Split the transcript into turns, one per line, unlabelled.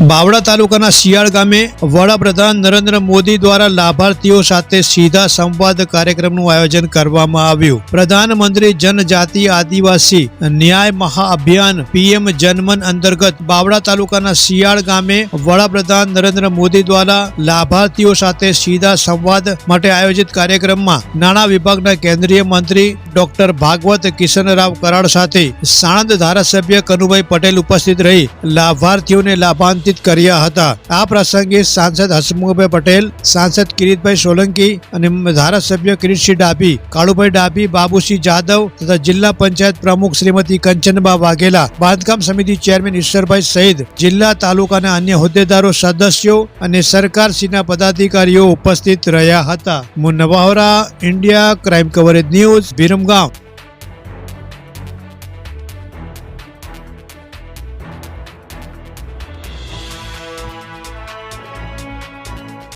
બાવળા તાલુકાના શિયાળ ગામે વડાપ્રધાન નરેન્દ્ર મોદી દ્વારા લાભાર્થીઓ સાથે સીધા સંવાદ કાર્યક્રમનું આયોજન કરવામાં આવ્યું. પ્રધાનમંત્રી જનજાતિ આદિવાસી ન્યાય મહાઅભિયાન પીએમ જનમન અંતર્ગત બાવળા તાલુકાના શિયાળ ગામે વડાપ્રધાન નરેન્દ્ર મોદી દ્વારા લાભાર્થીઓ સાથે સીધા સંવાદ માટે આયોજિત કાર્યક્રમમાં નાણાં વિભાગના કેન્દ્રીય મંત્રી ડોક્ટર ભાગવત કિશનરાવ કરાડ સાથે સાણંદ ધારાસભ્ય કનુભાઈ પટેલ ઉપસ્થિત રહી. લાભાર્થીઓને લાભાન્વિત કર્યા હતા. આ પ્રસંગે સાંસદ હસમુખભાઈ પટેલ, સાંસદ કિરીટભાઈ સોલંકી અને ધારાસભ્ય કિરીટસિંહ ડાભી, કાળુભાઈ ડાભી, બાબુસિંહ જાદવ તથા જિલ્લા પંચાયત પ્રમુખ શ્રીમતી કંચનબા વાઘેલા, બાંધકામ સમિતિ ચેરમેન ઈશ્વરભાઈ સહિત જિલ્લા તાલુકાના અન્ય હોદ્દેદારો, સદસ્યો અને સરકારશ્રીના પદાધિકારીઓ ઉપસ્થિત રહ્યા હતા. Munnavahora India, crime coverage news Viramgam